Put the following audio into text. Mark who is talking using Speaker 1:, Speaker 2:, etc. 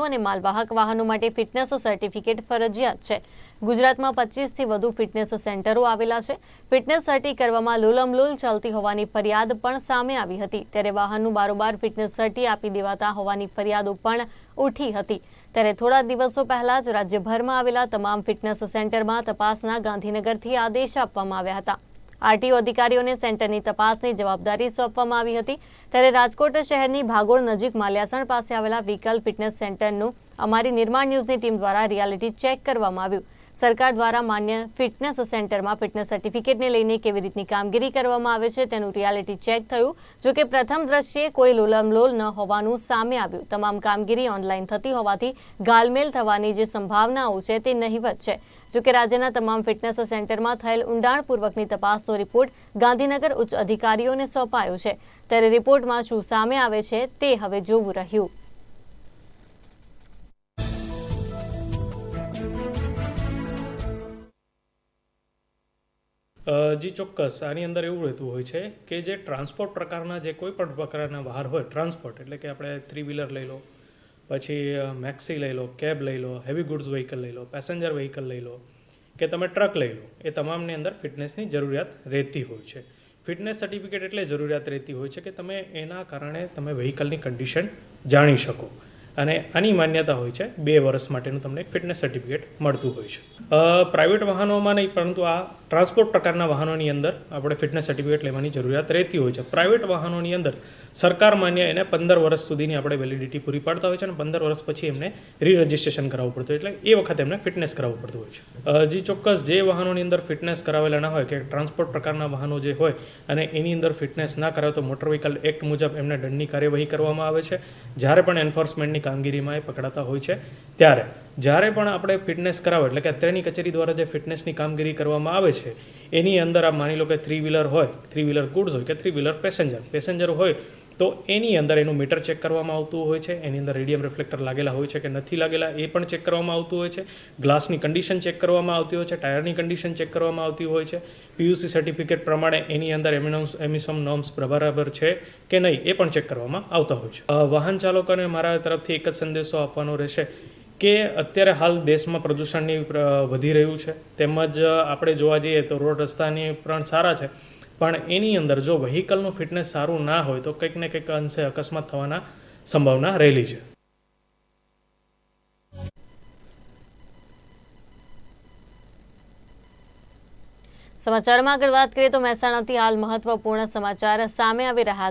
Speaker 1: વાહનો અને માલવાહક વાહનો માટે ફિટનેસ સર્ટિફિકેટ ફરજિયાત છે. ગુજરાતમાં પચીસથી વધુ ફિટનેસ સેન્ટરો આવેલા છે. ફિટનેસ સર્ટી કરવામાં લોલમલોલ ચાલતી હોવાની ફરિયાદ પણ સામે આવી હતી. ત્યારે વાહનનું બારોબાર ફિટનેસ સર્ટી આપી દેવાતા હોવાની ફરિયાદો પણ ઉઠી હતી. ત્યારે થોડા દિવસો પહેલા જ રાજ્યભરમાં આવેલા તમામ ફિટનેસ સેન્ટરમાં તપાસના ગાંધીનગરથી આદેશ આપવામાં આવ્યા હતા. આરટીઓ અધિકારીઓને સેન્ટરની તપાસની જવાબદારી સોંપવામાં આવી હતી. ત્યારે રાજકોટ શહેરની ભાગોળ નજીક માલ્યાસણ પાસે આવેલા વિકલ ફિટનેસ સેન્ટરનું અમારી નિર્માણ ન્યૂઝની ટીમ દ્વારા રિયાલિટી ચેક કરવામાં આવ્યું. સરકાર દ્વારા માન્ય ફિટનેસ સેન્ટરમાં ફિટનેસ સર્ટિફિકેટને લઈને કેવી રીતની કામગીરી કરવામાં આવે છે તેનું રિયાલિટી ચેક થયું, જો કે પ્રથમ દ્રશ્યે કોઈ લોલમલોલ ન હોવાનું સામે આવ્યું. તમામ કામગીરી ઓનલાઈન થતી હોવાથી ગાલમેલ થવાની જે સંભાવનાઓ છે તે નહિવત છે. જો કે રાજ્યના તમામ ફિટનેસ સેન્ટરમાં થયેલ ઊંડાણપૂર્વકની તપાસનો રિપોર્ટ ગાંધીનગર ઉચ્ચ અધિકારીઓને સોંપાયો છે. ત્યારે રિપોર્ટમાં શું સામે આવે છે તે હવે જોવું રહ્યું.
Speaker 2: જી, ચોક્કસ. આની અંદર એવું રહેતું હોય છે કે જે ટ્રાન્સપોર્ટ પ્રકારના જે કોઈ પણ પ્રકારના વાહન હોય, ટ્રાન્સપોર્ટ એટલે કે આપણે થ્રી વ્હીલર લઈ લો પછી મેક્સી લઈ લો, કેબ લઈ લો, હેવી ગુડ્સ વ્હીકલ લઈ લો, પેસેન્જર વ્હીકલ લઈ લો, કે તમે ટ્રક લઈ લો, એ તમામની અંદર ફિટનેસની જરૂરિયાત રહેતી હોય છે. ફિટનેસ સર્ટિફિકેટ એટલે જરૂરિયાત રહેતી હોય છે કે તમે એના કારણે તમે વ્હીકલની કન્ડિશન જાણી શકો. અને આની માન્યતા હોય છે, બે વર્ષ માટેનું તમને ફિટનેસ સર્ટિફિકેટ મળતું હોય છે. પ્રાઇવેટ વાહનોમાં નહીં, પરંતુ આ ટ્રાન્સપોર્ટ પ્રકારના વાહનોની અંદર આપણે ફિટનેસ સર્ટિફિકેટ લેવાની જરૂરિયાત રહેતી હોય છે. પ્રાઇવેટ વાહનોની અંદર સરકાર માન્ય એને પંદર વર્ષ સુધીની આપણે વેલિડિટી પૂરી પાડતા હોય છે અને પંદર વર્ષ પછી એમને રી રજિસ્ટ્રેશન કરાવવું પડતું હોય એટલે એ વખતે એમને ફિટનેસ કરાવવું પડતું હોય છે. જે ચોક્કસ જે વાહનોની અંદર ફિટનેસ કરાવેલા ના હોય કે ટ્રાન્સપોર્ટ પ્રકારના વાહનો જે હોય અને એની અંદર ફિટનેસ ના કરાવે તો મોટર વ્હીકલ એક્ટ મુજબ એમને દંડની કાર્યવાહી કરવામાં આવે છે. જ્યારે પણ એન્ફોર્સમેન્ટની કામગીરીમાં એ પકડાતા હોય છે. ત્યારે જ્યારે પણ આપણે ફિટનેસ કરાવો, એટલે કે અત્યારની કચેરી દ્વારા જે ફિટનેસની કામગીરી કરવામાં આવે છે, એની અંદર આ માની લો કે થ્રી વ્હીલર હોય થ્રી વ્હીલર ગુડ્સ હોય કે થ્રી વ્હીલર પેસેન્જર પેસેન્જર હોય તો એની અંદર એનું મીટર ચેક કરવામાં આવતું હોય છે, એની અંદર રેડિયમ રિફ્લેક્ટર લાગેલા હોય છે કે નથી લાગેલા એ પણ ચેક કરવામાં આવતું હોય છે. ગ્લાસની કન્ડિશન ચેક કરવામાં આવતી હોય છે, ટાયરની કન્ડિશન ચેક કરવામાં આવતી હોય છે. પીયુસી સર્ટિફિકેટ પ્રમાણે એની અંદર એમિનોમ્સ એમિસોમ નોમ્સ બરાબર છે કે નહીં એ પણ ચેક કરવામાં આવતા હોય છે. વાહન ચાલકોને મારા તરફથી એક જ સંદેશો આપવાનો રહેશે કે અત્યારે હાલ દેશમાં પ્રદૂષણની વધી રહ્યું છે. તેમજ આપણે જોવા જઈએ તો રોડ રસ્તાની પણ સારા છે. પણ એની અંદર જો વ્હીકલનું ફિટનેસ સારું ના હોય તો કંઈક ને કંઈક અંશે અકસ્માત થવાના સંભાવના રહેલી છે.
Speaker 1: સમાચારમાં આગળ વાત કરીએ તો મહેસાણાથી હાલ મહત્વપૂર્ણ સમાચાર સામે આવી રહ્યા